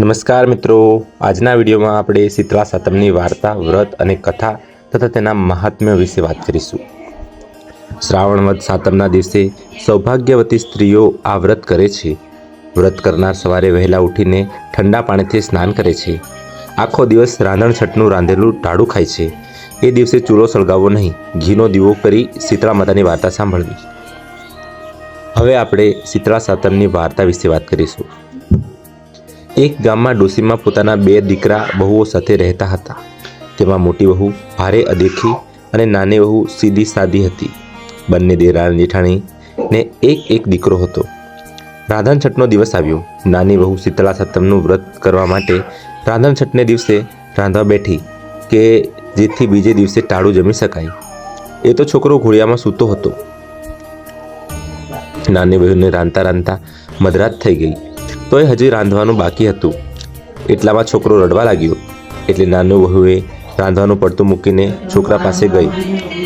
નમસ્કાર મિત્રો. આજના વિડીયોમાં આપણે શીતળા સાતમની વાર્તા, વ્રત અને કથા તથા તેના મહાત્મ્ય વિશે વાત કરીશું. શ્રાવણ વદ સાતમના દિવસે સૌભાગ્યવતી સ્ત્રીઓ આ વ્રત કરે છે. વ્રત કરનાર સવારે વહેલા ઉઠીને ઠંડા પાણીથી સ્નાન કરે છે. આખો દિવસ રાંધણ છટનું રાંધેલું ટાળું ખાય છે. એ દિવસે ચૂલો સળગાવવો નહીં, ઘીનો દીવો કરી શીતળા માતાની વાર્તા સાંભળવી. હવે આપણે શીતળા સાતમની વાર્તા વિશે વાત કરીશું. એક ગામમાં ડોસીમાં પોતાના બે દીકરા બહુઓ સાથે રહેતા હતા. તેમાં મોટી વહુ, ભારે અદેખી અને નાની વહુ સીધી સાદી હતી. બંને દેરાણ જેઠાણી ને એક એક દીકરો હતો. રાધન છઠનો દિવસ આવ્યો. નાની વહુ શીતળા સાતમનું વ્રત કરવા માટે રાંધણ છઠને દિવસે રાંધવા બેઠી કે જેથી બીજે દિવસે ટાળું જમી શકાય. એ તો છોકરો ઘોડિયામાં સૂતો હતો. નાની વહુને રાંધતા રાંધતા મધરાત થઈ ગઈ. તોય હજી રાંધવાનું બાકી હતું. એટલામાં છોકરો રડવા લાગ્યો. એટલે નાનું વહુએ રાંધવાનું પડતું મૂકીને છોકરા પાસે ગઈ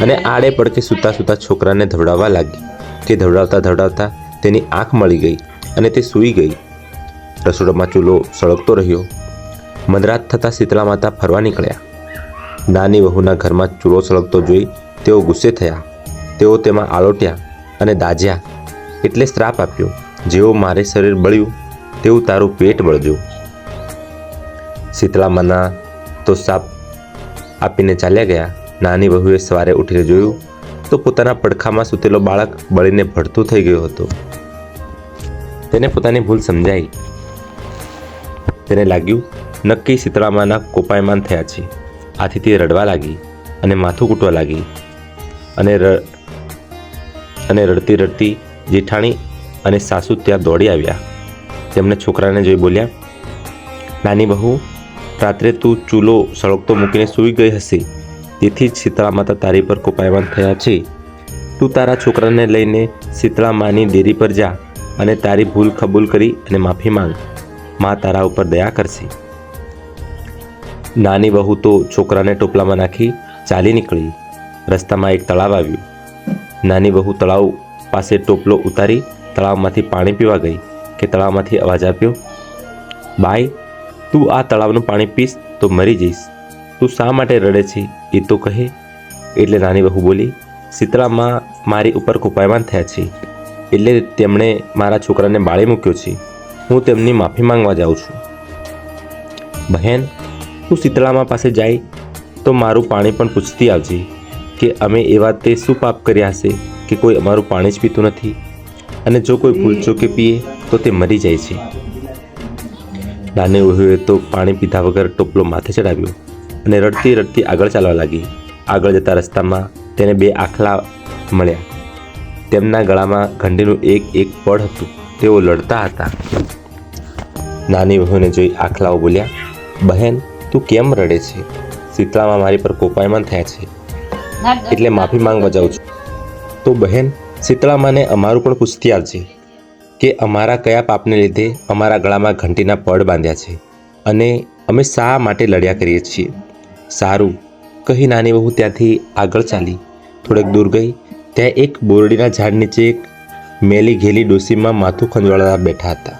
અને આડે પડકે સૂતા સૂતા છોકરાને ધવડાવવા લાગી. તે ધવડાવતા ધવડાવતા તેની આંખ મળી ગઈ અને તે સૂઈ ગઈ. રસોડામાં ચૂલો સળગતો રહ્યો. મધરાત થતાં શીતળા માતા ફરવા નીકળ્યા. નાની વહુના ઘરમાં ચૂલો સળગતો જોઈ તેઓ ગુસ્સે થયા. તેઓ તેમાં આલોટ્યા અને દાજ્યા. એટલે શ્રાપ આપ્યો. જેવો મારે શરીર બળ્યું તેવું તારું પેટ બળજો શીતળામાના તો સાપ આપીને ચાલ્યા ગયા. નાની વહુએ સવારે ઉઠીને જોયું તો પોતાના પડખામાં સૂતેલો બાળક બળીને ભડતું થઈ ગયો હતો. તેને પોતાની ભૂલ સમજાઈ. તેને લાગ્યું, નક્કી શીતળામાના કોપાયમાન થયા છે. આથી તે રડવા લાગી અને માથું કૂટવા લાગી અને અને રડતી રડતી જેઠાણી અને સાસુ ત્યાં દોડી આવ્યા. તેમણે છોકરાને જોઈ બોલ્યા, નાની બહુ, રાત્રે તું ચૂલો સળગતો મૂકીને સૂઈ ગઈ હશે. તેથી જ શીતળા માતા તારી પર કોપાયમાન થયા છે. તું તારા છોકરાને લઈને શીતળા માની ડેરી પર જા અને તારી ભૂલ કબૂલ કરી અને માફી માંગ. માં તારા ઉપર દયા કરશે. નાની બહુ તો છોકરાને ટોપલામાં નાખી ચાલી નીકળી. રસ્તામાં એક તળાવ આવ્યું. નાની બહુ તળાવ પાસે ટોપલો ઉતારી તળાવમાંથી પાણી પીવા ગઈ. કે તળાવમાંથી અવાજ આપ્યો બાય તું આ તળાવનું પાણી પીશ તો મરી જઈશ. તું શા માટે રડે છે એ તો કહે. એટલે નાની બહુ બોલી શીતળામાં મારી ઉપર કુપાયમાન થયા છે. એટલે તેમણે મારા છોકરાને બાળી મૂક્યો છે. હું તેમની માફી માંગવા જાઉં છું. બહેન, તું શીતળામાં પાસે જાય તો મારું પાણી પણ પૂછતી આવજે કે અમે એવા તે શું પાપ કર્યા હશે કે કોઈ અમારું પાણી જ પીતું નથી? અને જો કોઈ ભૂલચો કે પીએ તો તે મરી જાય છે. નાની વહુએ તો પાણી પીધા વગર ટોપલો માથે ચડાવ્યો અને રડતી રડતી આગળ ચાલવા લાગી. આગળ જતા રસ્તામાં તેને બે આખલા મળ્યા. તેમના ગળામાં ઘંટીનું એક એક પડ હતું. તેઓ લડતા હતા. નાની વહુને જોઈ આખલાઓ બોલ્યા, બહેન, તું કેમ રડે છે? શીતળામાં મારી પર કોપાયમાન થયા છે. એટલે માફી માંગવા જાઉં છું. તો બહેન, શીતળામાને અમારું પણ પૂછતી આવજે કે અમારા કયા પાપને લીધે અમારા ગળામાં ઘંટીના પડ બાંધ્યા છે અને અમે શા માટે લડ્યા કરીએ છીએ? સારું, કહી નાની બહુ ત્યાંથી આગળ ચાલી. થોડેક દૂર ગઈ, ત્યાં એક બોરડીના ઝાડ નીચે એક મેલી ઘેલી ડોસીમાં માથું ખંજવાળા બેઠા હતા.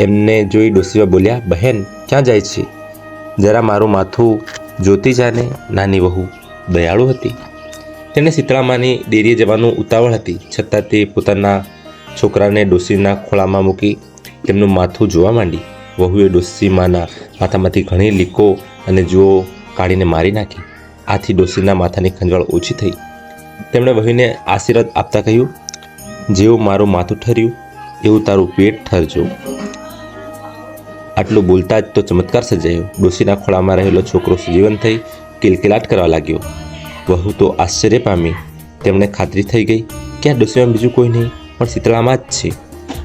એમને જોઈ ડોસીમાં બોલ્યા, બહેન, ક્યાં જાય છે? જરા મારું માથું જોતી જાને, નાની વહુ. દયાળુ હતી. તેને શીતળામાની ડેરીએ જવાનું ઉતાવળ હતી, છતાં તે પોતાના છોકરાને ડોસીના ખોળામાં મૂકી તેમનું માથું જોવા માંડી. વહુએ ડોસીમાના માથામાંથી ઘણી લીકો અને જુઓ કાઢીને મારી નાખી. આથી ડોસીના માથાની ખંજવાળ ઓછી થઈ. તેમણે વહીને આશીર્વાદ આપતા કહ્યું, જેવું મારું માથું ઠર્યું, એવું તારું પેટ ઠરજો. આટલું બોલતા જ તો ચમત્કાર સર્જાયો. ડોસીના ખોળામાં રહેલો છોકરો સુજીવન થઈ કિલકિલાટ કરવા લાગ્યો. વહુ તો આશ્ચર્ય પામી. તેમણે ખાતરી થઈ ગઈ કે આ ડોસીમાં બીજું કોઈ નહીં? પણ શીતળામાં જ છે.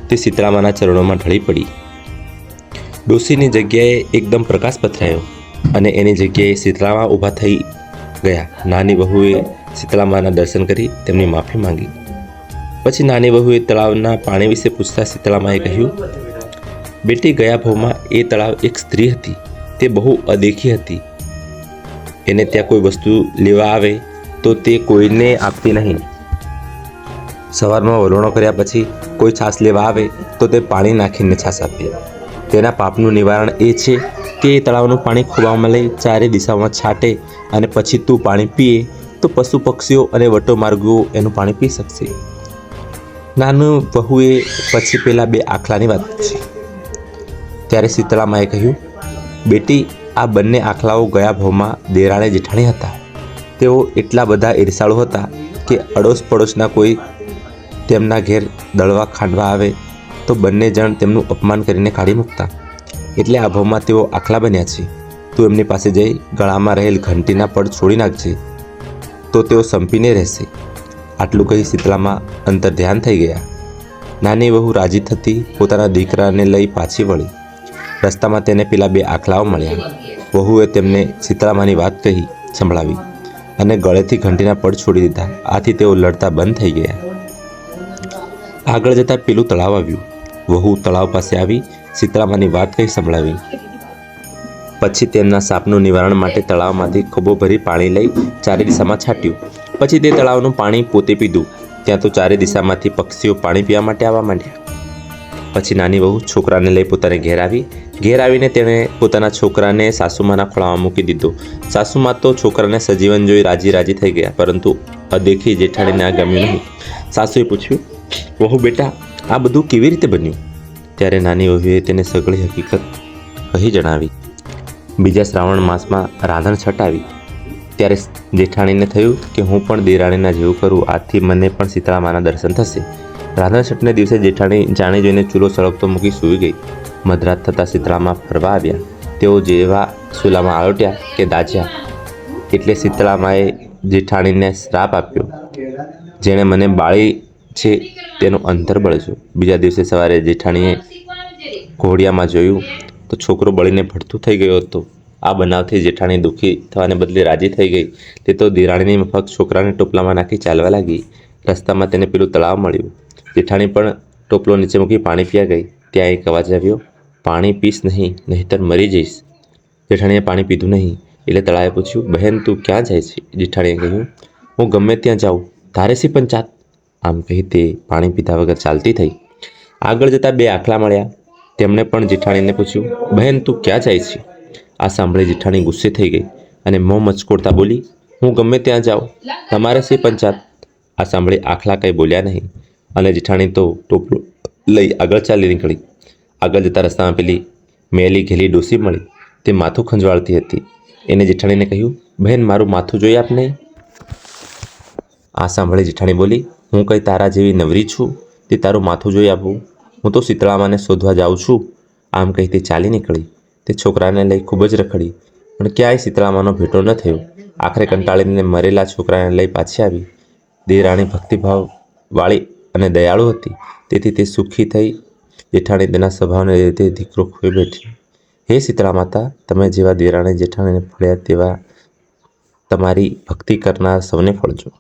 તે શીતળામાના ચરણોમાં ઢળી પડી. ડોસીની જગ્યાએ એકદમ પ્રકાશ પથરાયો અને એની જગ્યાએ શીતળામાં ઊભા થઈ ગયા. નાની વહુએ શીતળામાના દર્શન કરી તેમની માફી માંગી. પછી નાની વહુએ તળાવના પાણી વિશે પૂછતા શીતળામાએ કહ્યું, બેટી, ગયા ભાવમાં એ તળાવ એક સ્ત્રી હતી. તે બહુ અદેખી હતી. એને ત્યાં કોઈ વસ્તુ લેવા આવે તો તે કોઈને આપતી નહીં. સવારમાં વલોણો કર્યા પછી કોઈ છાશ લેવા આવે તો તે પાણી નાખીને છાશ આપીએ. તેના પાપનું નિવારણ એ છે કે એ તળાવનું પાણી ખોબામાં લઈ ચારે દિશામાં છાંટે અને પછી તું પાણી પીએ તો પશુ પક્ષીઓ અને વટો માર્ગો એનું પાણી પી શકશે. નાનું વહુએ પછી પેલા બે આખલાની વાત પૂછી. ત્યારે શીતળામાએ કહ્યું, બેટી, આ બંને આખલાઓ ગયા ભાવમાં દેરાણે જેઠાણી હતા. તેઓ એટલા બધા ઈર્ષાળુ હતા કે અડોશ પડોશના કોઈ તેમના ઘેર દળવા ખાંડવા આવે, તો બંને જણ તેમનું અપમાન કરીને કાઢી મૂકતા. એટલે આ ભાવમાં તેઓ આખલા બન્યા છે. તું એમની પાસે જઈ, ગળામાં રહેલ ઘંટીના પડ છોડી નાખજે. તો તેઓ સંપીને રહેશે. આટલું કહી શીતળામાં અંતર ધ્યાન થઈ ગયા. નાની વહુ રાજી થતી પોતાના દીકરાને લઈ પાછી વળી. રસ્તામાં તેને પેલા બે આખલાઓ મળ્યા. વહુએ તેમને શીતળામાની વાત કહી સંભળાવી અને ગળેથી ઘંટીના પડ છોડી દીધા. આથી તેઓ લડતા બંધ થઈ ગયા. આગળ જતાં પેલું તળાવ આવ્યું. વહુ તળાવ પાસે આવી સીતરામાની વાત કહી સંભળાવી. પછી તેમના સાપનું નિવારણ માટે તળાવમાંથી ખોબો ભરી પાણી લઈ ચારે દિશામાં છાંટ્યું. પછી તે તળાવનું પાણી પોતે પીધું. ત્યાં તો ચારે દિશામાંથી પક્ષીઓ પાણી પીવા માટે આવવા માંડ્યા. પછી નાની વહુ છોકરાને લઈ પોતાને ઘેર આવી. ઘેર આવીને તેણે પોતાના છોકરાને સાસુમાના ખોળામાં મૂકી દીધો. સાસુમાં તો છોકરાને સજીવન જોઈ રાજી રાજી થઈ ગયા, પરંતુ અદેખી જેઠાણીને આ ગમ્યું નહીં. સાસુએ પૂછ્યું વહુ બેટા, આ બધું કેવી રીતે બન્યું? ત્યારે નાની વહુએ તેને સગળી હકીકત કહી જણાવી. બીજા શ્રાવણ માસમાં રાંધણ છટાવી ત્યારે જેઠાણીને થયું કે હું પણ દેરાણીના જેવું કરું, આથી મને પણ શીતળામાના દર્શન થશે. રાંધણ છઠને દિવસે જેઠાણી જાણી જોઈને ચૂલો સળગતો મૂકી સૂઈ ગઈ. મધરાત થતાં શીતળામાં ફરવા આવ્યા. તેઓ જેવા ચૂલામાં આળોટ્યા કે દાજ્યા. એટલે શીતળામાએ જેઠાણીને શ્રાપ આપ્યો. જેણે મને બાળી છે, તેનું અંતર બળજો. બીજા દિવસે સવારે જેઠાણીએ ઘોડિયામાં જોયું તો છોકરો બળીને ભડતું થઈ ગયો હતો. આ બનાવથી જેઠાણી દુઃખી થવાને બદલે રાજી થઈ ગઈ. તે તો દિરાણીની મફત છોકરાને ટોપલામાં નાખી ચાલવા લાગી. રસ્તામાં તેને પેલું તળાવ મળ્યું. જેઠાણી પણ ટોપલો નીચે મૂકી પાણી પીયા ગઈ. ત્યાં એક અવાજ આવ્યો, પાણી પીશ નહીં, નહીંતર મરી જઈશ. જેઠાણીએ પાણી પીધું નહીં, એટલે તળાવે પૂછ્યું, બહેન, તું ક્યાં જાય છે? જેઠાણીએ કહ્યું, હું ગમે ત્યાં જાઉં. તારે સી પંચાત આમ કહી તે પાણી પીધા વગર ચાલતી થઈ. આગળ જતાં બે આખલા મળ્યા. તેમણે પણ જેઠાણીને પૂછ્યું, બહેન, તું ક્યાં જાય છે? આ સાંભળી જેઠાણી ગુસ્સે થઈ ગઈ અને મોં મચકોડતા બોલી, હું ગમે ત્યાં જાઉં. તમારે શી પંચાત આ સાંભળી આખલા કંઈ બોલ્યા નહીં અને જેઠાણી તો ટોપલું લઈ આગળ ચાલી નીકળી. આગળ જતા રસ્તામાં પેલી મેલી ઘેલી ડોસી મળી. તે માથું ખંજવાળતી હતી. એને જેઠાણીને કહ્યું, બહેન, મારું માથું જોઈ આપને? આ સાંભળી જેઠાણી બોલી હું કંઈ તારા જેવી નવરી છું? તે તારું માથું જોઈ આપું. હું તો શીતળામાને શોધવા જાઉં છું. આમ કહી તે ચાલી નીકળી. તે છોકરાને લઈ ખૂબ જ રખડી. પણ ક્યાંય શીતળામાનો ભેટો ન થયો. આખરે કંટાળીને મરેલા છોકરાને લઈ પાછી આવી. દેરાણી ભક્તિભાવ વાળી અને દયાળુ હતી. તેથી તે સુખી થઈ જેઠાણી તેના સ્વભાવને લીધે દીકરો ખોઈ બેઠી. હે શીતળા માતા તમે જેવા દેરાણી જેઠાણીને ફળ્યા તેવા તમારી ભક્તિ કરનાર સૌને ફળજો.